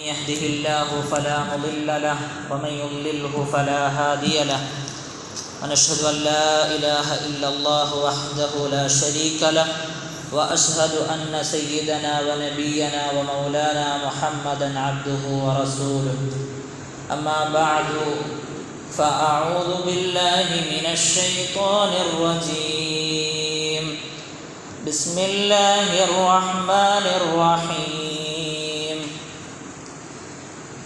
يهده الله فلا مضل له ومن يضلله فلا هادي له. ونشهد أن لا إله إلا الله وحده لا شريك له. وأشهد أن سيدنا ونبينا ومولانا محمدا عبده ورسوله. أما بعد فأعوذ بالله من الشيطان الرجيم. بسم الله الرحمن الرحيم.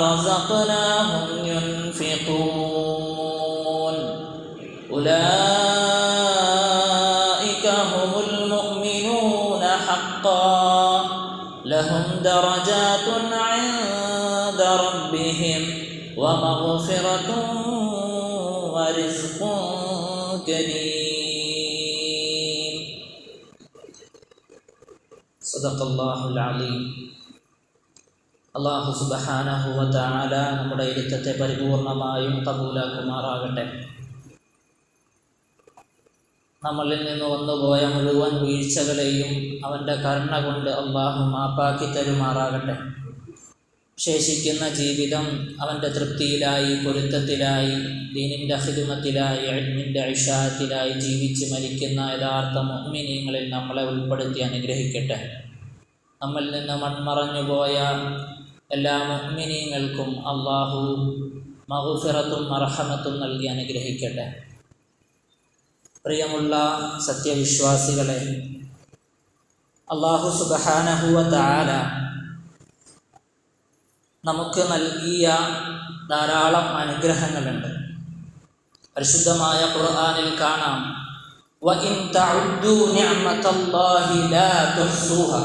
رزقناهم ينفقون أولئك هم المؤمنون حقا لهم درجات عند ربهم ومغفرة ورزق كريم. صدق الله العليم അള്ളാഹു സുബഹാനഹുവല നമ്മുടെ ഇരുത്തത്തെ പരിപൂർണമായും കബൂലാക്കുമാറാകട്ടെ. നമ്മളിൽ നിന്ന് വന്നുപോയ മുഴുവൻ വീഴ്ചകളെയും അവന്റെ കരുണ കൊണ്ട് അള്ളാഹു മാപ്പാക്കി തരുമാറാകട്ടെ. ശേഷിക്കുന്ന ജീവിതം അവന്റെ തൃപ്തിയിലായി പൊരുത്തത്തിലായി ദീനിന്റെ ഹിതുമത്തിലായി അഡ്മിന്റെ ഐഷാത്തിലായി ജീവിച്ച് മരിക്കുന്ന യഥാർത്ഥ മുഹ്മിനീങ്ങളിൽ നമ്മളെ ഉൾപ്പെടുത്തി അനുഗ്രഹിക്കട്ടെ. നമ്മളിൽ നിന്ന് മൺമറഞ്ഞുപോയ എല്ലാ മുഹ്മിനീങ്ങൾക്കും അള്ളാഹു മഹുഫിറത്തും അർഹമത്തും നൽകി അനുഗ്രഹിക്കട്ടെ പ്രിയമുള്ള സത്യവിശ്വാസികളെ അള്ളാഹു സുബഹാനഹുവ താല നമുക്ക് നൽകിയ ധാരാളം അനുഗ്രഹങ്ങളുണ്ട് പരിശുദ്ധമായ ഖുർആനിൽ കാണാം وَإِن تَعُدُّوا نِعْمَةَ اللَّهِ لَا تُحْصُوهَا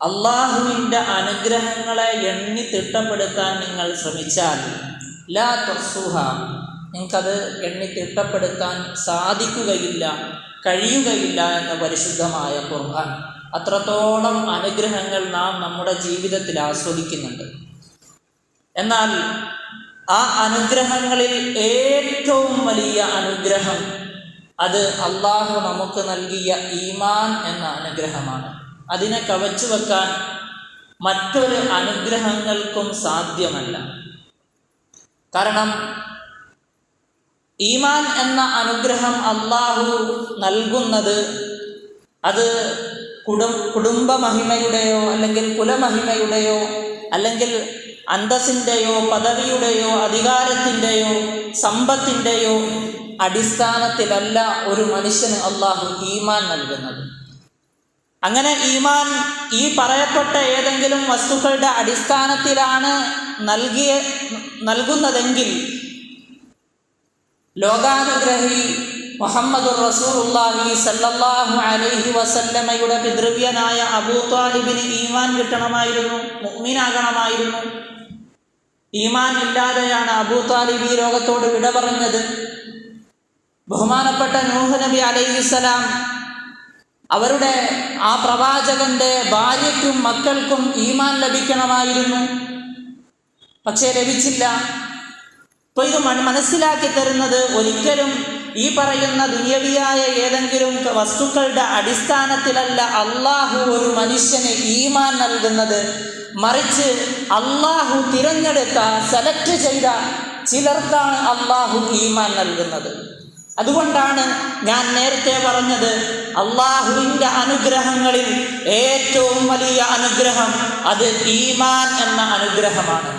അള്ളാഹുവിന്റെ അനുഗ്രഹങ്ങളെ എണ്ണി തിട്ടപ്പെടുത്താൻ നിങ്ങൾ ശ്രമിച്ചാൽ ലാ തുഹ്സുഹ നിങ്ങൾക്കത് എണ്ണി തിട്ടപ്പെടുത്താൻ സാധിക്കുകയില്ല കഴിയുകയില്ല എന്ന പരിശുദ്ധമായ ഖുർആൻ. അത്രത്തോളം അനുഗ്രഹങ്ങൾ നാം നമ്മുടെ ജീവിതത്തിൽ ആസ്വദിക്കുന്നുണ്ട്. എന്നാൽ ആ അനുഗ്രഹങ്ങളിൽ ഏറ്റവും വലിയ അനുഗ്രഹം അത് അള്ളാഹു നമുക്ക് നൽകിയ ഈമാൻ എന്ന അനുഗ്രഹമാണ്. അതിനെ കവച്ചു വെക്കാൻ മറ്റൊരു അനുഗ്രഹങ്ങൾക്കും സാധ്യമല്ല. കാരണം ഈമാൻ എന്ന അനുഗ്രഹം അള്ളാഹു നൽകുന്നത് അത് കുടും കുടുംബ മഹിമയുടെയോ അല്ലെങ്കിൽ കുലമഹിമയുടെയോ അല്ലെങ്കിൽ അന്തസ്സിന്റെയോ പദവിയുടെയോ അധികാരത്തിന്റെയോ സമ്പത്തിന്റെയോ അടിസ്ഥാനത്തിലല്ല ഒരു മനുഷ്യന് അള്ളാഹു ഈമാൻ നൽകുന്നത്. അങ്ങനെ ഈമാൻ ഈ പറയപ്പെട്ട ഏതെങ്കിലും വസ്തുക്കളുടെ അടിസ്ഥാനത്തിലാണ് നൽകിയ നൽകുന്നതെങ്കിൽ ലോകാനുഗ്രഹി മുഹമ്മദ് റസൂലുള്ളാഹി സല്ലല്ലാഹു അലൈഹി വസല്ലമയുടെ പിതൃവ്യനായ അബൂ താലിബിന് ഈമാൻ കിട്ടണമായിരുന്നു മുഅ്മിനാകണമായിരുന്നു. ഈമാൻ ഇല്ലാതെയാണ് അബൂ താലിബ് ഈ ലോകത്തോട് വിട പറഞ്ഞത്. ബഹുമാനപ്പെട്ട നൂഹ് നബി അലൈഹിസ്സലാം അവരുടെ ആ പ്രവാചകന്റെ ഭാര്യയ്ക്കും മക്കൾക്കും ഈമാൻ ലഭിക്കണമായിരുന്നു. പക്ഷേ ലഭിച്ചില്ല. അപ്പൊ ഇത് മനസ്സിലാക്കി തരുന്നത് ഒരിക്കലും ഈ പറയുന്ന ദുയവിയായ ഏതെങ്കിലും വസ്തുക്കളുടെ അടിസ്ഥാനത്തിലല്ല അള്ളാഹു ഒരു മനുഷ്യന് ഈമാൻ നൽകുന്നത്. മറിച്ച് അള്ളാഹു തിരഞ്ഞെടുത്ത സെലക്ട് ചെയ്ത ചിലർക്കാണ് അള്ളാഹു ഈമാൻ നൽകുന്നത്. അതുകൊണ്ടാണ് ഞാൻ നേരത്തെ പറഞ്ഞത് അള്ളാഹുവിന്റെ അനുഗ്രഹങ്ങളിൽ ഏറ്റവും വലിയ അനുഗ്രഹം അത് ഈമാൻ എന്ന അനുഗ്രഹമാണ്.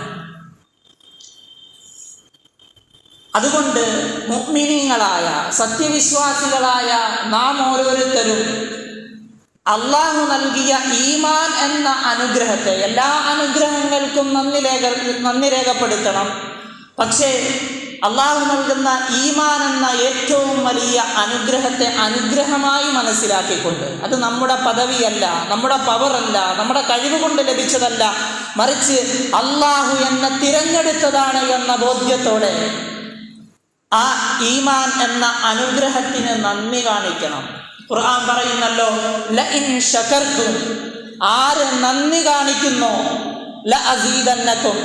അതുകൊണ്ട് മുഗ്മിനീങ്ങളായ സത്യവിശ്വാസികളായ നാം ഓരോരുത്തരും അള്ളാഹു നൽകിയ ഈമാൻ എന്ന അനുഗ്രഹത്തെ എല്ലാ അനുഗ്രഹങ്ങൾക്കും നന്ദി രേഖ നന്ദി രേഖപ്പെടുത്തണം. പക്ഷേ അള്ളാഹു നൽകുന്ന ഈമാൻ എന്ന ഏറ്റവും വലിയ അനുഗ്രഹത്തെ അനുഗ്രഹമായി മനസ്സിലാക്കിക്കൊണ്ട്. അത് നമ്മുടെ പദവിയല്ല നമ്മുടെ പവറല്ല നമ്മുടെ കഴിവ് കൊണ്ട് ലഭിച്ചതല്ല. മറിച്ച് അള്ളാഹു എന്നെ തിരഞ്ഞെടുത്തതാണ് എന്ന ബോധ്യത്തോടെ ആ ഈമാൻ എന്ന അനുഗ്രഹത്തിന് നന്ദി കാണിക്കണം. ഖുർആൻ പറയുന്നല്ലോ ആര് നന്ദി കാണിക്കുന്നോ? ല അസീതന്നക്കും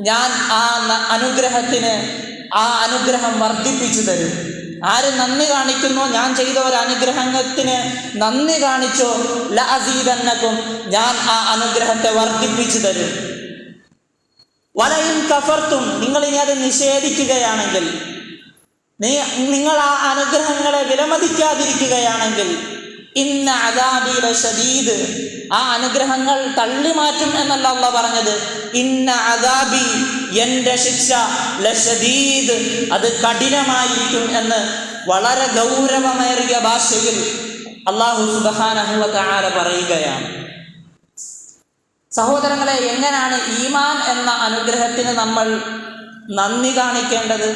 ഞാൻ ആ അനുഗ്രഹത്തിന് ആ അനുഗ്രഹം വർദ്ധിപ്പിച്ചു തരും. ആര് നന്ദി കാണിക്കുന്നോ? ഞാൻ ചെയ്ത ഒരു അനുഗ്രഹത്തിന് നന്ദി കാണിച്ചോ? ല ഞാൻ ആ അനുഗ്രഹത്തെ വർദ്ധിപ്പിച്ചു തരും. വലയും കഫർത്തും നിങ്ങൾ ഇനി അത് നിഷേധിക്കുകയാണെങ്കിൽ നീ നിങ്ങൾ ആ അനുഗ്രഹങ്ങളെ വിലമതിക്കാതിരിക്കുകയാണെങ്കിൽ ഇന്ന അദാബില ഷദീദ് ആ അനുഗ്രഹങ്ങൾ തള്ളിമാറ്റും എന്നല്ല അള്ള പറഞ്ഞത്. ഇന്ന അദാബി എന്റെ ശിക്ഷ ലഷദീദ് അത് കഠിനമായിരിക്കും എന്ന് വളരെ ഗൗരവമേറിയ ഭാഷയിൽ അള്ളാഹു സുബാനഹുല പറയുകയാണ്. സഹോദരങ്ങളെ എങ്ങനെയാണ് ഈമാൻ എന്ന അനുഗ്രഹത്തിന് നമ്മൾ നന്ദി കാണിക്കേണ്ടത്?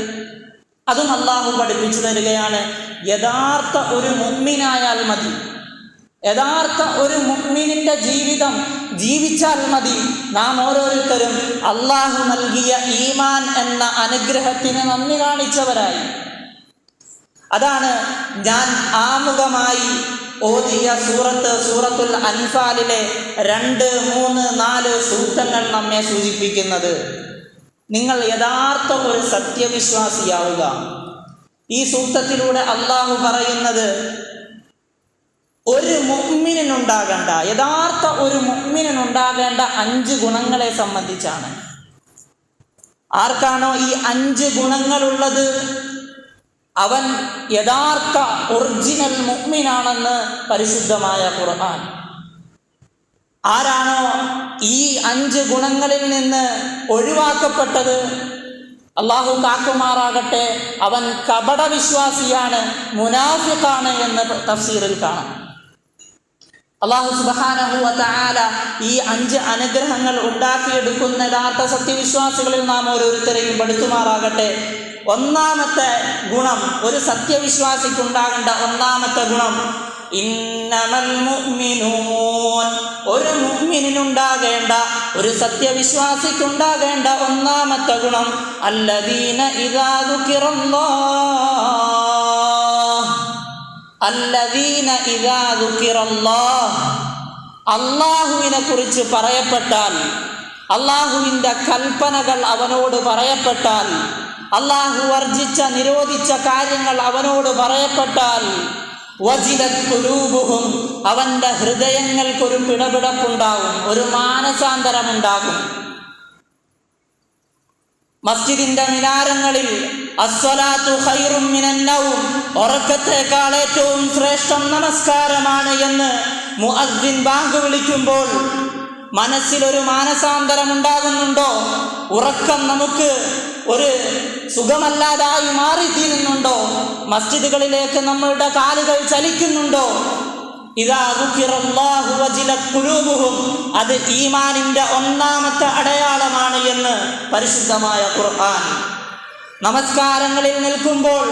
അതും അള്ളാഹു പഠിപ്പിച്ചു തരികയാണ്. യഥാർത്ഥ ഒരു മുമ്മിനായാൽ മതി. യഥാർത്ഥ ഒരു മുമ്മിനിന്റെ ജീവിതം ജീവിച്ചാൽ മതി. നാം ഓരോരുത്തരും അള്ളാഹു നൽകിയ ഈമാൻ എന്ന അനുഗ്രഹത്തിന് നന്ദി കാണിച്ചവരായി. അതാണ് ഞാൻ ആമുഖമായി ഓതിയ സൂറത്ത് സൂറത്തുൽ അൻഫാലിലെ രണ്ട് മൂന്ന് നാല് സൂക്തങ്ങൾ നമ്മെ സൂചിപ്പിക്കുന്നത്. നിങ്ങൾ യഥാർത്ഥ ഒരു സത്യവിശ്വാസിയാവുക. ഈ സൂക്തത്തിലൂടെ അള്ളാഹു പറയുന്നത് ഒരു മുഅ്മിനിനുണ്ടാകേണ്ട യഥാർത്ഥ ഒരു മുഅ്മിനിനുണ്ടാകേണ്ട അഞ്ച് ഗുണങ്ങളെ സംബന്ധിച്ചാണ്. ആർക്കാണോ ഈ അഞ്ച് ഗുണങ്ങളുള്ളത്? അവൻ യഥാർത്ഥ ഒറിജിനൽ മുഹ്മിനാണെന്ന് പരിശുദ്ധമായ ഖുർആൻ ആരാണോ ഈ അഞ്ച് ഗുണങ്ങളിൽ നിന്ന് ഒഴിവാക്കപ്പെട്ടത്? അള്ളാഹു കാക്കുമാറാകട്ടെ അവൻ കപട വിശ്വാസിയാണ് മുനാഫിഖാണ് എന്ന് തഫ്സീറിൽ കാണാം. അള്ളാഹു സുബാനഹുല ഈ അഞ്ച് അനുഗ്രഹങ്ങൾ ഉണ്ടാക്കിയെടുക്കുന്ന യഥാർത്ഥ സത്യവിശ്വാസികളിൽ നാം ഓരോരുത്തരെയും പെടുത്തുമാറാകട്ടെ. ഒന്നാമത്തെ ഗുണം ഒരു സത്യവിശ്വാസിക്കുണ്ടാകേണ്ട ഒന്നാമത്തെ ഗുണം ഇന്നമൽ മുഅ്മിനൂൻ. ഒരു മുഅ്മിനിനുണ്ടാകേണ്ട ഒരു സത്യവിശ്വാസിക്കുണ്ടാകേണ്ട ഒന്നാമത്തെ ഗുണം അല്ലദീന ഇദാ കിറന്നോ അല്ലദീന ഇദാ കിറന്നോ അള്ളാഹുവിനെ കുറിച്ച് പറയപ്പെട്ടാൽ അള്ളാഹുവിന്റെ കൽപ്പനകൾ അവനോട് പറയപ്പെട്ടാൽ അള്ളാഹു വർജിച്ച നിരോധിച്ച കാര്യങ്ങൾ അവനോട് പറയപ്പെട്ടാൽ വജിലത് കുലൂബുഹും അവന്റെ ഹൃദയങ്ങൾക്കൊരു പിടപിടപ്പുണ്ടാകും ഒരു മാനസാന്തരമുണ്ടാകും. മസ്ജിദിന്റെ മിനാരങ്ങളിൽ അസ്വലാത്തു ഉറക്കത്തേക്കാൾ ഏറ്റവും ശ്രേഷ്ഠം നമസ്കാരമാണ് എന്ന് മുഅദ്ദിൻ ബാങ്ക് വിളിക്കുമ്പോൾ മനസ്സിലൊരു മാനസാന്തരം ഉണ്ടാകുന്നുണ്ടോ ഉറക്കം നമുക്ക് ഒരു സുഖമല്ലാതായി മാറിത്തീരുന്നുണ്ടോ? മസ്ജിദുകളിലേക്ക് നമ്മളുടെ കാലുകൾ ചലിക്കുന്നുണ്ടോ? അത് ഈമാനിന്റെ ഒന്നാമത്തെ അടയാളമാണ് എന്ന് പരിശുദ്ധമായ ഖുർആൻ. നമസ്കാരങ്ങളിൽ നിൽക്കുമ്പോൾ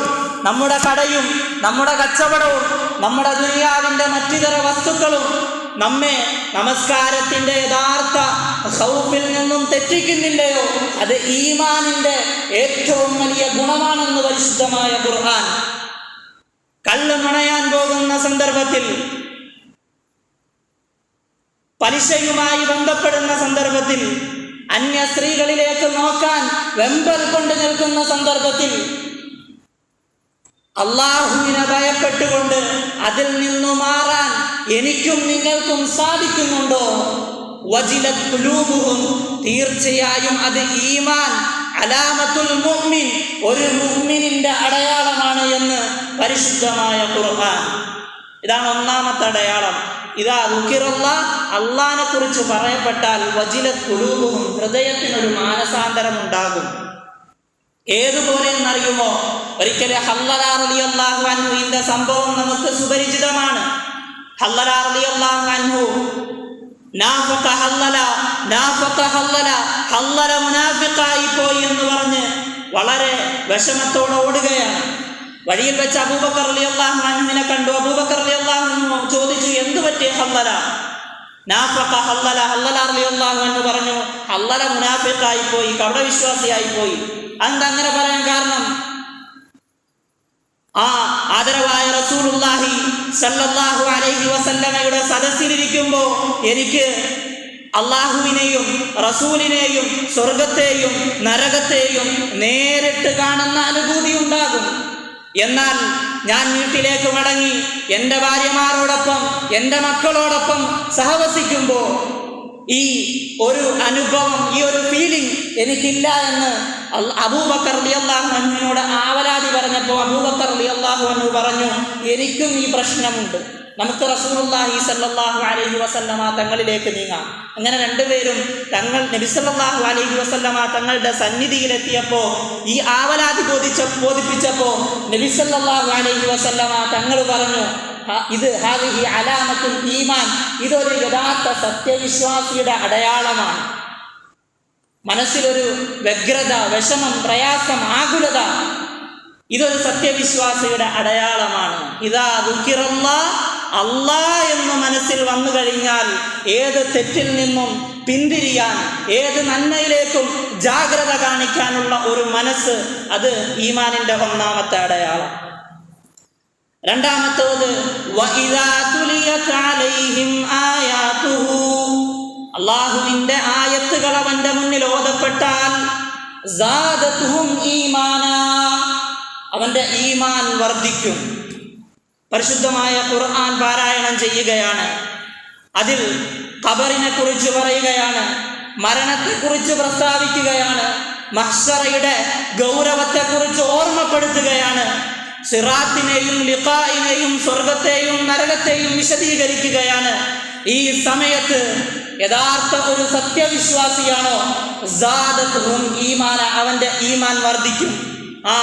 നമ്മുടെ കടയും നമ്മുടെ കച്ചവടവും നമ്മുടെ ദുനിയാവിന്റെ മറ്റിതര വസ്തുക്കളും നമ്മെ നമസ്കാരത്തിന്റെ യഥാർത്ഥ സൗഫിൽ നിന്നും തെറ്റിക്കുന്നില്ലയോ? അത് ഈമാനിന്റെ ഏറ്റവും വലിയ ഗുണമാണെന്ന് പരിശുദ്ധമായ ഖുർആൻ. കള്ള് നുണയാൻ പോകുന്ന സന്ദർഭത്തിൽ പലിശയുമായി ബന്ധപ്പെടുന്ന സന്ദർഭത്തിൽ അന്യ സ്ത്രീകളിലേക്ക് നോക്കാൻ വെമ്പൽ കൊണ്ട് നിൽക്കുന്ന സന്ദർഭത്തിൽ അള്ളാഹുവിനെ ഭയപ്പെട്ടുകൊണ്ട് അതിൽ നിന്നു മാറാൻ എനിക്കും നിങ്ങൾക്കും സാധിക്കുന്നുണ്ടോ? വജിലത് ഖുലൂബുഹും തീർച്ചയായും അത് ഈമാൻ അലാമത്തുൽ മുഅ്മിൻ ഒരു മുഅ്മിനിന്റെ അടയാളമാണ് എന്ന് പരിശുദ്ധമായ ഖുർആൻ. ഇതാണ് ഒന്നാമത്തെ അടയാളം. ഇതാ റുക്കിറുള്ള അള്ളാനെ കുറിച്ച് പറയപ്പെട്ടാൽ വജില കുലൂബും ഹൃദയത്തിനൊരു മാനസാന്തരം ഉണ്ടാകും. ഏതുപോലെ എന്നറിയുമോ? ഒരിക്കലെ ഹല്ലലാർ അലി അള്ളാഹു അൻഹുവിന്റെ സംഭവം നമുക്ക് സുപരിചിതമാണ്. ഹല്ലലാർ അലി അള്ളാഹു അൻഹു നാഫഖ ഹല്ലല നാഫക ഹല്ലല ഹല്ലല മുനാഫിഖായി പോയി എന്ന് പറഞ്ഞ് വളരെ വിഷമത്തോടെ ഓടുകയാണ്. വഴിയിൽ വെച്ച് അബൂബക്കർ അലി അള്ളാഹു കണ്ടു. അബൂബക്കർ അലി അള്ളാഹു ചോദിച്ചു എന്തു പറ്റി ഹല്ലല? നാഫക ഹല്ലല ഹല്ലല അലി അള്ളാഹു എന്ന് പറഞ്ഞു ഹല്ലല മുനാഫിക്കായി പോയി കവട വിശ്വാസിയായി പോയി. അതെന്താ അങ്ങനെ പറയാൻ കാരണം? ആ ആദരവായ റസൂലുള്ളാഹി സല്ലല്ലാഹു അലൈഹി വസല്ലമയുടെ സദസ്സിലിരിക്കുമ്പോ എനിക്ക് അള്ളാഹുവിനെയും റസൂലിനെയും സ്വർഗത്തെയും നരകത്തെയും നേരിട്ട് കാണുന്ന അനുഭൂതി ഉണ്ടാകും. എന്നാൽ ഞാൻ വീട്ടിലേക്ക് മടങ്ങി എന്റെ ഭാര്യമാരോടൊപ്പം എന്റെ മക്കളോടൊപ്പം സഹവസിക്കുമ്പോൾ ഈ ഒരു അനുഭവം ഈ ഒരു ഫീലിംഗ് എനിക്കില്ല എന്ന് അബൂബക്കർ അലി അള്ളാഹു അനുവിനോട് ആവലാതി പറഞ്ഞപ്പോൾ അബൂബക്കർ അലി അള്ളാഹു അനു പറഞ്ഞു എനിക്കും ഈ പ്രശ്നമുണ്ട്. നമുക്ക് റസൂലുള്ളാഹി സല്ലല്ലാഹു അലൈഹി വസല്ലമ തങ്ങളിലേക്ക് നീങ്ങാം. അങ്ങനെ രണ്ടുപേരും തങ്ങൾ നബി സല്ലല്ലാഹു അലൈഹി വസല്ലമ തങ്ങളുടെ സന്നിധിയിലെത്തിയപ്പോൾ ഈ ആവലാതി ബോധിച്ച ബോധിപ്പിച്ചപ്പോൾ നബി സല്ലല്ലാഹു അലൈഹി വസല്ലമ തങ്ങൾ പറഞ്ഞു "ഹ- ഇത് ഹാദിഹി അലാമത്തുൽ ഈമാൻ. ഇതൊരു യഥാർത്ഥ സത്യവിശ്വാസിയുടെ അടയാളമാണ്. മനസ്സിലൊരു വ്യഗ്രത വിഷമം പ്രയാസം ആകുലത ഇതൊരു സത്യവിശ്വാസിയുടെ അടയാളമാണ്. ഇതാ ദുഃഖിറന്ന അല്ലാ എന്ന് മനസ്സിൽ വന്നു കഴിഞ്ഞാൽ ഏത് തെറ്റിൽ നിന്നും പിന്തിരിയാൻ ഏത് നന്മയിലേക്കും ജാഗ്രത കാണിക്കാനുള്ള ഒരു മനസ്സ് അത് ഈമാനിന്റെ ഒന്നാമത്തെ അടയാളം. രണ്ടാമത്തേത് അള്ളാഹുവിന്റെ ആയത്തുകൾ അവന്റെ മുന്നിൽ ഓതപ്പെട്ടാൽ അവന്റെ ഈമാൻ വർദ്ധിക്കും. പരിശുദ്ധമായ ഖുർആൻ പാരായണം ചെയ്യുകയാണ്. അതിൽ ഖബറിനെ കുറിച്ച് പറയുകയാണ് മരണത്തെക്കുറിച്ച് പ്രസ്താവിക്കുകയാണ് മഹ്സറയുടെ ഗൗരവത്തെക്കുറിച്ച് ഓർമ്മപ്പെടുത്തുകയാണ്. സിറാത്തിനെയും ലിഖായിനെയും സ്വർഗത്തെയും നരകത്തെയും വിശദീകരിക്കുകയാണ്. ഈ സമയത്ത് യഥാർത്ഥ ഒരു സത്യവിശ്വാസിയാണോ? ഈമാന അവന്റെ ഈമാൻ വർദ്ധിക്കും. ആ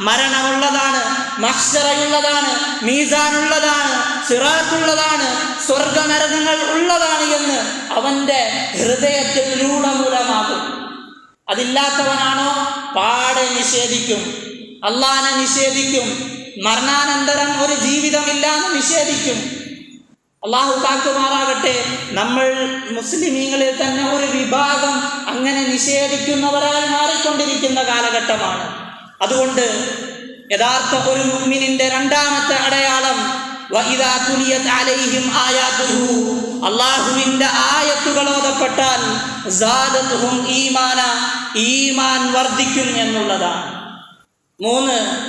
മരണമുള്ളതാണ് മക്ഷറയുള്ളതാണ് മീസാനുള്ളതാണ് സിറാത്തുള്ളതാണ് സ്വർഗനരകങ്ങൾ ഉള്ളതാണ് എന്ന് അവന്റെ ഹൃദയത്തിൽ രൂഢമൂലമാകും. അതില്ലാത്തവനാണോ? പാടെ നിഷേധിക്കും. അള്ളാനെ നിഷേധിക്കും. മരണാനന്തരം ഒരു ജീവിതമില്ലാന്ന് നിഷേധിക്കും. അള്ളാഹു കാക്കുമാറാകട്ടെ നമ്മൾ മുസ്ലിമീങ്ങളിൽ തന്നെ ഒരു വിഭാഗം അങ്ങനെ നിഷേധിക്കുന്നവരായി മാറിക്കൊണ്ടിരിക്കുന്ന കാലഘട്ടമാണ്. അതുകൊണ്ട് യഥാർത്ഥ ഒരു മുഅ്മിനിന്റെ രണ്ടാമത്തെ അടയാളം അള്ളാഹുവിന്റെ ആയത്തുകൾ ഓതപ്പെട്ടാൽ ഈമാൻ വർദ്ധിക്കും എന്നുള്ളതാണ്. മൂന്ന്.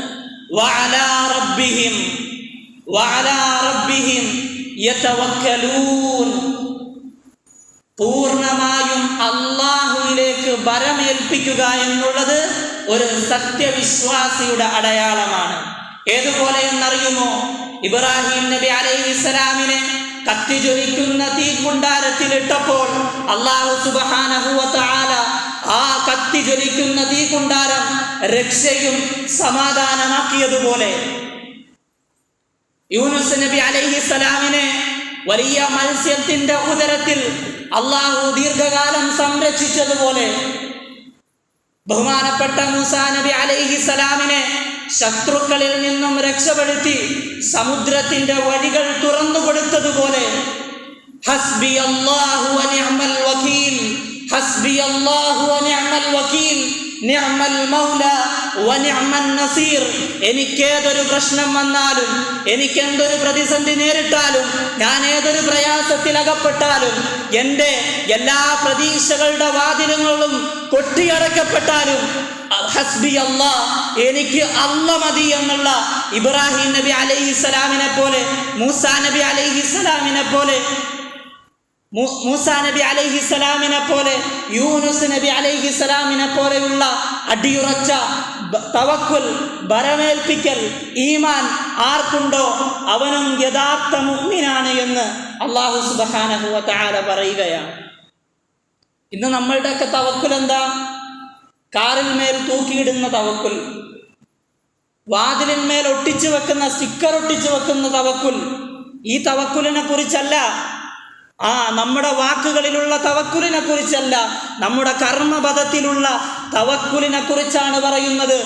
പൂർണമായും അള്ളാഹുവിലേക്ക് ഭരമേൽപ്പിക്കുക എന്നുള്ളത് ഒരു സത്യവിശ്വാസിയുടെ അടയാളമാണ്. ഏതുപോലെ എന്നറിയുമോ? ഇബ്രാഹിം നബി അലൈഹി ഇസ്ലാമിനെ കത്തിജ്വലിക്കുന്ന തീക്കുണ്ടാരത്തിലിട്ടപ്പോൾ അള്ളാഹു സുബാനഹുവല ആ കത്തി ജ്വലിക്കുന്ന തീ കുണ്ടാരം രക്ഷയും സമാധാനമാക്കിയതുപോലെ. യൂനുസ് നബി അലൈഹി സ്വലാമിനെ വലിയ മത്സ്യത്തിന്റെ ഉദരത്തിൽ അള്ളാഹു ദീർഘകാലം സംരക്ഷിച്ചതുപോലെ ബഹുമാനപ്പെട്ട മൂസാ നബി അലൈഹി സ്വലാമിനെ ശത്രുക്കളിൽ നിന്നും രക്ഷപ്പെടുത്തി സമുദ്രത്തിന്റെ വഴികൾ തുറന്നു കൊടുത്തതുപോലെ ഹസ്ബി അള്ളാഹു വ നിഅമൽ വകീൽ. ഹസ്ബി الله ونعم الوكيل نعم المولى ونعم النصير എനിക്കേതൊരു പ്രശ്നം വന്നാലും എനിക്ക് എന്തൊരു പ്രതിസന്ധി നേരിട്ടാലും ഞാൻ ഏതൊരു പ്രയാസത്തിൽ അകപ്പെട്ടാലും എന്റെ എല്ലാ പ്രതീക്ഷകളുടെ വാതിലുകളും കൊട്ടിയടക്കപ്പെട്ടാലും ഹസ്ബി അള്ളാ എനിക്ക് അല്ല മതി എന്നുള്ള ഇബ്രാഹിം നബി അലൈഹി സ്വലാമിനെ പോലെ മൂസാ നബി അലൈഹി സ്വലാമിനെ പോലെ മൂസാ നബി അലൈഹി സ്വലാമിനെ പോലെ യൂനുസ് നബി അലൈഹി സ്വലാമിനെ പോലെയുള്ള അടിയുറച്ച തവക്കുൽ ബരമേൽപ്പിക്കൽ ഈമാൻ ആർക്കുണ്ടോ? അവനും യഥാർത്ഥ മുഗ്മിനാണ് എന്ന് അള്ളാഹു സുബാനഹു താല പറയുകയാണ്. ഇന്ന് നമ്മളുടെയൊക്കെ തവക്കുൽ എന്താ? കാറിൽ മേൽ തൂക്കിയിടുന്ന തവക്കുൽ വാതിലിന്മേൽ ഒട്ടിച്ചു വെക്കുന്ന സ്റ്റിക്കർ ഒട്ടിച്ചു വെക്കുന്ന തവക്കുൽ. ഈ തവക്കുലിനെ കുറിച്ചല്ല ആ നമ്മുടെ വാക്കുകളിലുള്ള തവക്കുലിനെ കുറിച്ചല്ല നമ്മുടെ കർമ്മപഥത്തിലുള്ള തവക്കുലിനെ കുറിച്ചാണ് പറയുന്നത്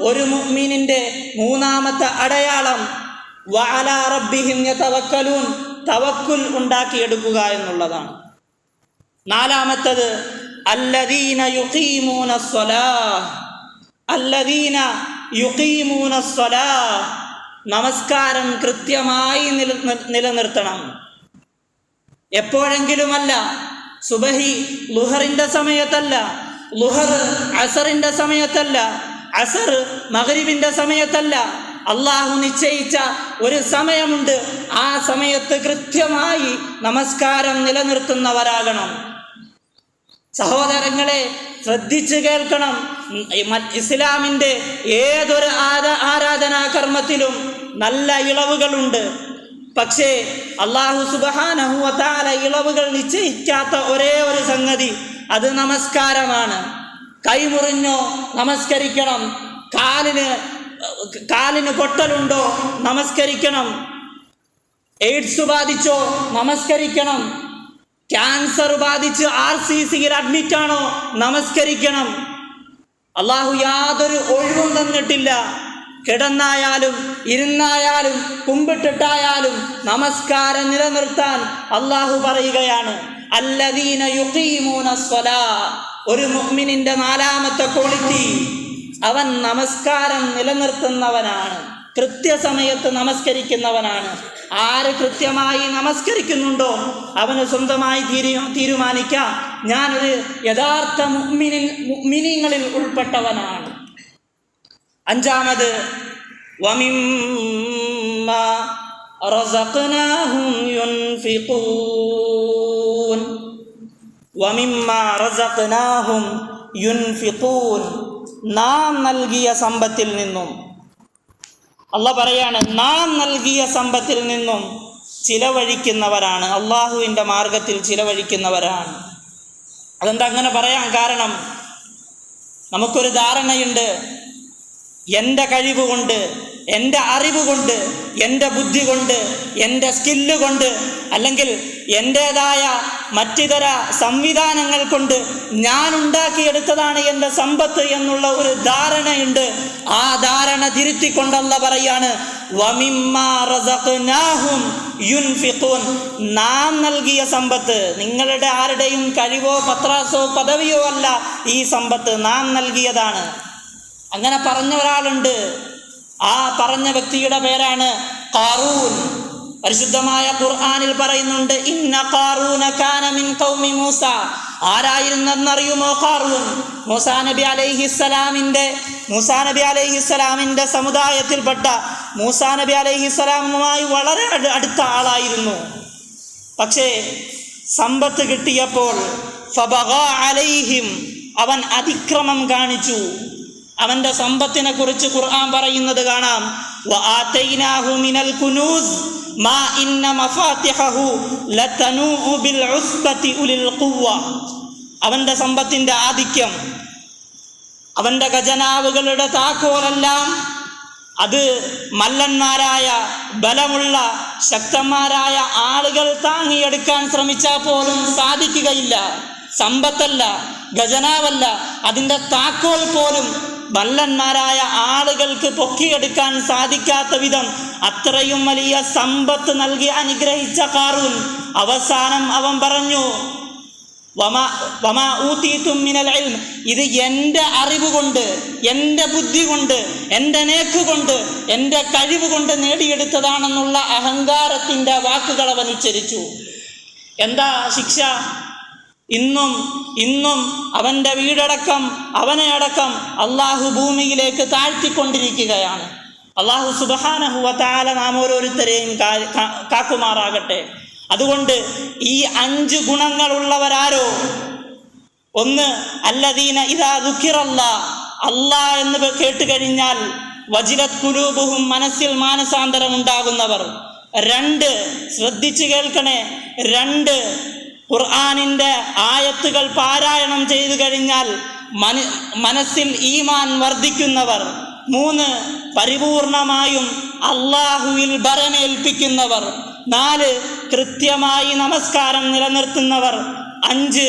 ഒരു മുഅ്മിനിന്റെ മൂന്നാമത്തെ അടയാളം. തവക്കുൽ ഉണ്ടാക്കിയെടുക്കുക എന്നുള്ളതാണ്. നാലാമത്തത് അല്ലദീന യുഖീമൂന സ്വലാ. അല്ലദീന യുഖീമൂന സ്വലാഹ് നമസ്കാരം കൃത്യമായി നില നിലനിർത്തണം. എപ്പോഴെങ്കിലുമല്ല സുബഹി ലുഹറിന്റെ സമയത്തല്ല ലുഹർ അസറിന്റെ സമയത്തല്ല അസർ മഗ്രിബിന്റെ സമയത്തല്ല അള്ളാഹു നിശ്ചയിച്ച ഒരു സമയമുണ്ട്. ആ സമയത്ത് കൃത്യമായി നമസ്കാരം നിലനിർത്തുന്നവരാകണം. സഹോദരങ്ങളെ ശ്രദ്ധിച്ചു കേൾക്കണം. ഇസ്ലാമിന്റെ ഏതൊരു ആരാ ആരാധനാ കർമ്മത്തിലും നല്ല ഇളവുകളുണ്ട്. പക്ഷേ അള്ളാഹു സുബഹാനഹുവതാല ഇളവുകൾ നിശ്ചയിക്കാത്ത ഒരേ ഒരു സംഗതി അത് നമസ്കാരമാണ്. കൈമുറിഞ്ഞോ നമസ്കരിക്കണം. കാലിന് കാലിന് പൊട്ടലുണ്ടോ നമസ്കരിക്കണം. എയ്ഡ്സ് ബാധിച്ചോ നമസ്കരിക്കണം. ക്യാൻസർ ബാധിച്ച് ആർ സി സിയിൽ അഡ്മിറ്റ് ആണോ നമസ്കരിക്കണം. അള്ളാഹു യാതൊരു ഒഴിവും തന്നിട്ടില്ല. കിടന്നായാലും ഇരുന്നായാലും കുമ്പിട്ടിട്ടായാലും നമസ്കാരം നിലനിർത്താൻ അള്ളാഹു പറയുകയാണ്. ഒരു മുഹ്മിനിന്റെ നാലാമത്തെ ക്വാളിറ്റി അവൻ നമസ്കാരം നിലനിർത്തുന്നവനാണ്. കൃത്യസമയത്ത് നമസ്കരിക്കുന്നവനാണ്. ആര് കൃത്യമായി നമസ്കരിക്കുന്നുണ്ടോ അവന് സ്വന്തമായി തീരു തീരുമാനിക്കാം. ഞാനൊരു യഥാർത്ഥ മുഅ്മിനിൽ മുഅ്മിനീങ്ങളിൽ ഉൾപ്പെട്ടവനാണ്. അഞ്ചാമത് നാം നൽകിയ സമ്പത്തിൽ നിന്നും. അല്ല പറയാണ് നാം നൽകിയ സമ്പത്തിൽ നിന്നും ചിലവഴിക്കുന്നവരാണ്. അള്ളാഹുവിന്റെ മാർഗത്തിൽ ചിലവഴിക്കുന്നവരാണ്. അതെന്താ അങ്ങനെ പറയാൻ കാരണം? നമുക്കൊരു ധാരണയുണ്ട്. എന്റെ കഴിവ് കൊണ്ട് എന്റെ അറിവ് കൊണ്ട് എന്റെ ബുദ്ധി കൊണ്ട് എന്റെ സ്കില്ല് കൊണ്ട് അല്ലെങ്കിൽ എന്റേതായ മറ്റിതര സംവിധാനങ്ങൾ കൊണ്ട് ഞാൻ ഉണ്ടാക്കിയെടുത്തതാണ് എന്റെ സമ്പത്ത് എന്നുള്ള ഒരു ധാരണയുണ്ട്. ആ ധാരണ തിരുത്തിക്കൊണ്ടല്ല പറയാണ് നാം നൽകിയ സമ്പത്ത് നിങ്ങളുടെ ആരുടെയും കഴിവോ പത്രാസോ പദവിയോ അല്ല ഈ സമ്പത്ത് നാം നൽകിയതാണ്. അങ്ങനെ പറഞ്ഞ ഒരാളുണ്ട്. ആ പറഞ്ഞ വ്യക്തിയുടെ പേരാണ് കാറൂൻ പരിശുദ്ധമായ ഖുർആാനിൽ പറയുന്നുണ്ട് ഇന്ന കാറൂന കാന മിൻ മൂസ. ആരായിരുന്നെന്നറിയുമോ കാറൂൻ മൂസാ നബി അലൈഹിസ്സലാമിന്റെ മൂസാ നബി അലൈഹിസ്സലാമിന്റെ സമുദായത്തിൽപ്പെട്ട മൂസാ നബി അലൈഹിസ്സലാമുമായി വളരെ അടുത്ത ആളായിരുന്നു. പക്ഷേ സമ്പത്ത് കിട്ടിയപ്പോൾ അലൈഹിം അവൻ അതിക്രമം കാണിച്ചു. അവന്റെ സമ്പത്തിനെ കുറിച്ച് ഖുർആൻ പറയുന്നത് കാണാം. അവന്റെ സമ്പത്തിന്റെ ആധിക്യം അവന്റെ ഖജനാവുകളുടെ താക്കോലെല്ലാം അത് മല്ലന്മാരായ ബലമുള്ള ശക്തന്മാരായ ആളുകൾ താങ്ങിയെടുക്കാൻ ശ്രമിച്ചാൽ പോലും സാധിക്കുകയില്ല. സമ്പത്തല്ല. ഖജനാവല്ല. അതിന്റെ താക്കോൽ പോലും വല്ലന്മാരായ ആളുകൾക്ക് പൊക്കിയെടുക്കാൻ സാധിക്കാത്ത വിധം അത്രയും വലിയ സമ്പത്ത് നൽകി അനുഗ്രഹിച്ച കാറൂൻ അവസാനം അവൻ പറഞ്ഞു ഇത് എന്റെ അറിവ് കൊണ്ട് എന്റെ ബുദ്ധി കൊണ്ട് എന്റെ നേക്ക് കൊണ്ട് എന്റെ കഴിവ് കൊണ്ട് നേടിയെടുത്തതാണെന്നുള്ള അഹങ്കാരത്തിന്റെ വാക്കുകൾ അവൻ ഉച്ചരിച്ചു. എന്താ ശിക്ഷ? ഇന്നും ഇന്നും അവന്റെ വീടടക്കം അവനെ അടക്കം അള്ളാഹു ഭൂമിയിലേക്ക് താഴ്ത്തിക്കൊണ്ടിരിക്കുകയാണ്. അള്ളാഹു സുബഹാനഹുവത്താല നാം ഓരോരുത്തരെയും കാക്കുമാറാകട്ടെ. അതുകൊണ്ട് ഈ അഞ്ച് ഗുണങ്ങളുള്ളവരാരോ? ഒന്ന് അല്ലദീന ഇതാ ദുഃഖിറല്ല. അല്ലാ എന്ന് കേട്ട് കഴിഞ്ഞാൽ വജിലത് കുലൂബുഹും മനസ്സിൽ മാനസാന്തരം ഉണ്ടാകുന്നവർ രണ്ട് ശ്രദ്ധിച്ചു കേൾക്കണേ. രണ്ട് ഖുർആാനിന്റെ ആയത്തുകൾ പാരായണം ചെയ്തു കഴിഞ്ഞാൽ മന മനസ്സിൽ ഈമാൻ വർദ്ധിക്കുന്നവർ മൂന്ന് പരിപൂർണമായും അള്ളാഹുവിൽ ഭരമേൽപ്പിക്കുന്നവർ നാല് കൃത്യമായി നമസ്കാരം നിലനിർത്തുന്നവർ അഞ്ച്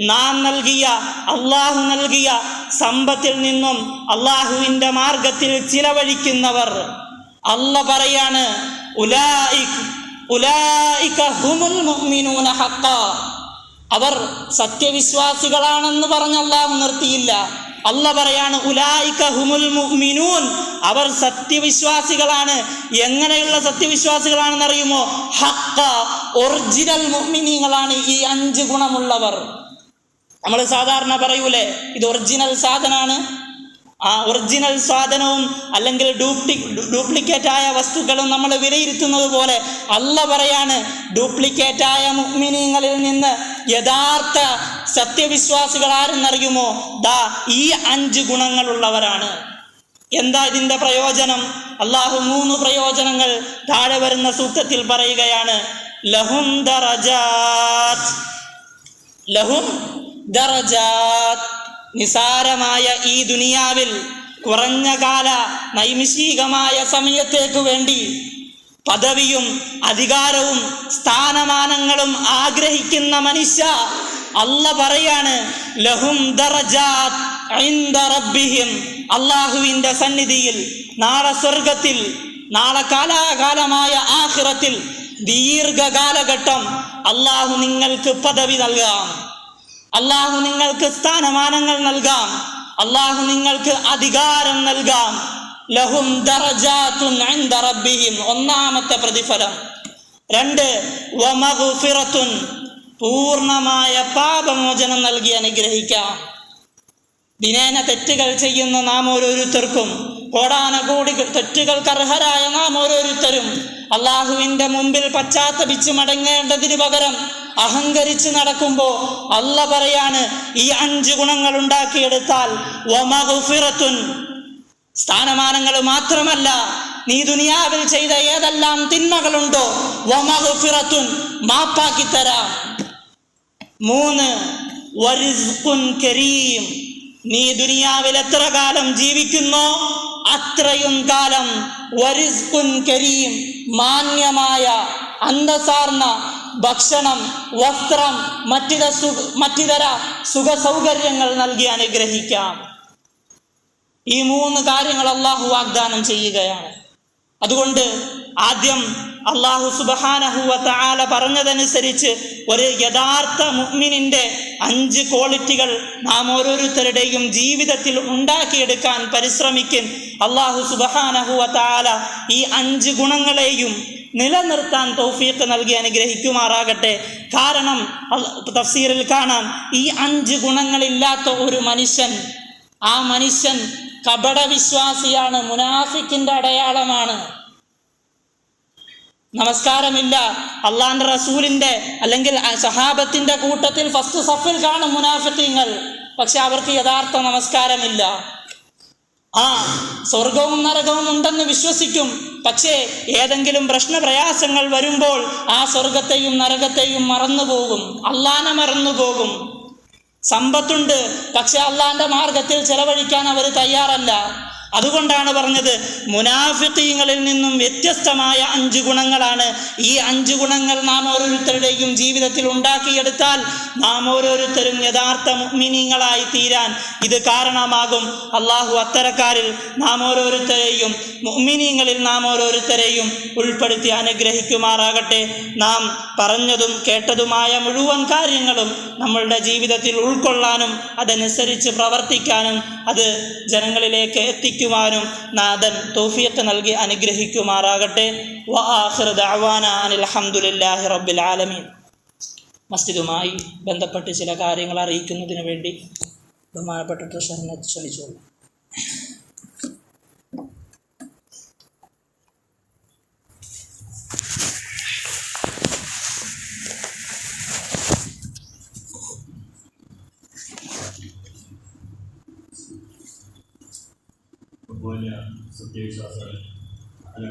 നാം നൽകിയ അള്ളാഹു നൽകിയ സമ്പത്തിൽ നിന്നും അള്ളാഹുവിന്റെ മാർഗത്തിൽ ചിലവഴിക്കുന്നവർ. അല്ല പറയാണ് അവർ സത്യവിശ്വാസികളാണെന്ന് പറഞ്ഞ അള്ളാഹു നിർത്തിയില്ല. അല്ല പറയാണ് മുഅ്മിനൂൻ. അവർ സത്യവിശ്വാസികളാണ്. എങ്ങനെയുള്ള സത്യവിശ്വാസികളാണെന്ന് അറിയുമോ ഹക്ക ഒറിജിനൽ മുഅ്മിനീങ്ങളാണ് ഈ അഞ്ച് ഗുണമുള്ളവർ. നമ്മൾ സാധാരണ പറയൂലേ ഇത് ഒറിജിനൽ സാധനമാണ് ആ ഒറിജിനൽ സാധനവും അല്ലെങ്കിൽ ഡ്യൂപ്ലി ഡ്യൂപ്ലിക്കേറ്റ് ആയ വസ്തുക്കളും നമ്മൾ വിലയിരുത്തുന്നത് പോലെ അല്ല പറയാണ് ഡ്യൂപ്ലിക്കേറ്റ് ആയ മുഗ്മിനീങ്ങളിൽ നിന്ന് യഥാർത്ഥ സത്യവിശ്വാസികൾ ആരെന്നറിയുമോ ദാ ഈ അഞ്ച് ഗുണങ്ങളുള്ളവരാണ്. എന്താ ഇതിന്റെ പ്രയോജനം? അള്ളാഹു മൂന്ന് പ്രയോജനങ്ങൾ താഴെ വരുന്ന സൂക്തത്തിൽ പറയുകയാണ് ലഹും ദറജാത്. ലഹും ദറജാത്ത് നിസാരമായ ഈ ദുനിയാവിൽ കുറഞ്ഞ കാല നൈമിഷികമായ സമയത്തേക്ക് വേണ്ടി പദവിയും അധികാരവും സ്ഥാനമാനങ്ങളും ആഗ്രഹിക്കുന്ന മനുഷ്യ അല്ല പറയാണ് ലഹും അള്ളാഹുവിന്റെ സന്നിധിയിൽ നാളെ സ്വർഗത്തിൽ നാളെ കാലാകാലമായ ആഹ്റത്തിൽ ദീർഘകാലഘട്ടം അള്ളാഹു നിങ്ങൾക്ക് പദവി നൽകാം. അള്ളാഹു നിങ്ങൾക്ക് സ്ഥാനമാനങ്ങൾ നൽകാം. അള്ളാഹു നിങ്ങൾക്ക് അധികാരം നൽകാം. ലഹും ഒന്നാമത്തെ പ്രതിഫലം. രണ്ട് പൂർണമായ പാപമോചനം നൽകി അനുഗ്രഹിക്കാം. ദിനേന തെറ്റുകൾ ചെയ്യുന്ന നാം ഓരോരുത്തർക്കും കോടാനകോടി തെറ്റുകൾക്ക് അർഹരായ നാം ഓരോരുത്തരും അള്ളാഹുവിന്റെ മുമ്പിൽ പശ്ചാത്തപിച്ച് മടങ്ങേണ്ടതിന് പകരം അഹങ്കരിച്ച് നടക്കുമ്പോൾ അല്ല പറയാണ് ഈ അഞ്ച് ഗുണങ്ങൾ ഉണ്ടാക്കിയെടുത്താൽ സ്ഥാനമാനങ്ങൾ മാത്രമല്ല നീ ദുനിയാവിൽ ചെയ്ത ഏതെല്ലാം തിന്മകളുണ്ടോ വമഗ്ഫിറത്തുൻ മാപ്പാക്കി തരാം. മൂന്ന് കരീം നീ ദുനിയാവിൽ എത്ര കാലം ജീവിക്കുന്നോ അത്രയും കാലം കരീം മാന്യമായ അന്തസാർന്ന ഭക്ഷണം വസ്ത്രം മറ്റിത സുഖ മറ്റിതര സുഖ സൗകര്യങ്ങൾ നൽകി അനുഗ്രഹിക്കാം. ഈ മൂന്ന് കാര്യങ്ങൾ അള്ളാഹു വാഗ്ദാനം ചെയ്യുകയാണ്. അതുകൊണ്ട് ആദ്യം അള്ളാഹു സുബഹാനഹുവത്ത ആല പറഞ്ഞതനുസരിച്ച് ഒരു യഥാർത്ഥ മുഅ്മിനിന്റെ അഞ്ച് ക്വാളിറ്റികൾ നാം ഓരോരുത്തരുടെയും ജീവിതത്തിൽ ഉണ്ടാക്കിയെടുക്കാൻ പരിശ്രമിക്കും. അള്ളാഹു സുബഹാനഹുവത്ത ആല ഈ അഞ്ച് ഗുണങ്ങളെയും നിലനിർത്താൻ തൗഫീഖ് നൽകി അനുഗ്രഹിക്കുമാറാകട്ടെ. കാരണം തഫ്സീറിൽ കാണാം ഈ അഞ്ച് ഗുണങ്ങളില്ലാത്ത ഒരു മനുഷ്യൻ ആ മനുഷ്യൻ കപട വിശ്വാസിയാണ് മുനാഫിക്കിന്റെ അടയാളമാണ്. നമസ്കാരമില്ല. അള്ളാന്റെ റസൂലിന്റെ അല്ലെങ്കിൽ സഹാബത്തിന്റെ കൂട്ടത്തിൽ ഫസ്റ്റ് സഫിൽ കാണും മുനാഫിക്കങ്ങൾ പക്ഷെ അവർക്ക് യഥാർത്ഥ നമസ്കാരമില്ല. ആ സ്വർഗവും നരകവും ഉണ്ടെന്ന് വിശ്വസിക്കും. പക്ഷേ ഏതെങ്കിലും പ്രശ്ന പ്രയാസങ്ങൾ വരുമ്പോൾ ആ സ്വർഗത്തെയും നരകത്തെയും മറന്നുപോകും. അള്ളാനെ മറന്നുപോകും. സമ്പത്തുണ്ട്. പക്ഷെ അള്ളാന്റെ മാർഗത്തിൽ ചെലവഴിക്കാൻ അവർ തയ്യാറല്ല. അതുകൊണ്ടാണ് പറഞ്ഞത് മുനാഫിക്കീങ്ങളിൽ നിന്നും വ്യത്യസ്തമായ അഞ്ച് ഗുണങ്ങളാണ്. ഈ അഞ്ച് ഗുണങ്ങൾ നാം ഓരോരുത്തരുടെയും ജീവിതത്തിൽ ഉണ്ടാക്കിയെടുത്താൽ നാം ഓരോരുത്തരും യഥാർത്ഥ മുഅ്മിനീങ്ങളായി തീരാൻ ഇത് കാരണമാകും. അള്ളാഹു അത്തരക്കാരിൽ നാം ഓരോരുത്തരെയും മുഅ്മിനീങ്ങളിൽ നാം ഓരോരുത്തരെയും ഉൾപ്പെടുത്തി അനുഗ്രഹിക്കുമാറാകട്ടെ. നാം പറഞ്ഞതും കേട്ടതുമായ മുഴുവൻ കാര്യങ്ങളും നമ്മളുടെ ജീവിതത്തിൽ ഉൾക്കൊള്ളാനും അതനുസരിച്ച് പ്രവർത്തിക്കാനും അത് ജനങ്ങളിലേക്ക് എത്തിക്കുവാനും നാഥൻ തൗഫീഖ് നൽകി അനുഗ്രഹിക്കുമാറാകട്ടെ. വ റബ്ബിൽ ആലമീൻ. മസ്ജിദുമായി ബന്ധപ്പെട്ട് ചില കാര്യങ്ങൾ അറിയിക്കുന്നതിന് വേണ്ടി ബഹുമാനപ്പെട്ട ട്രഷറിനെ ക്ഷണിച്ചോളൂ സത്യവിശ്വാസങ്ങൾ സത്യവിശ്വാസികൾ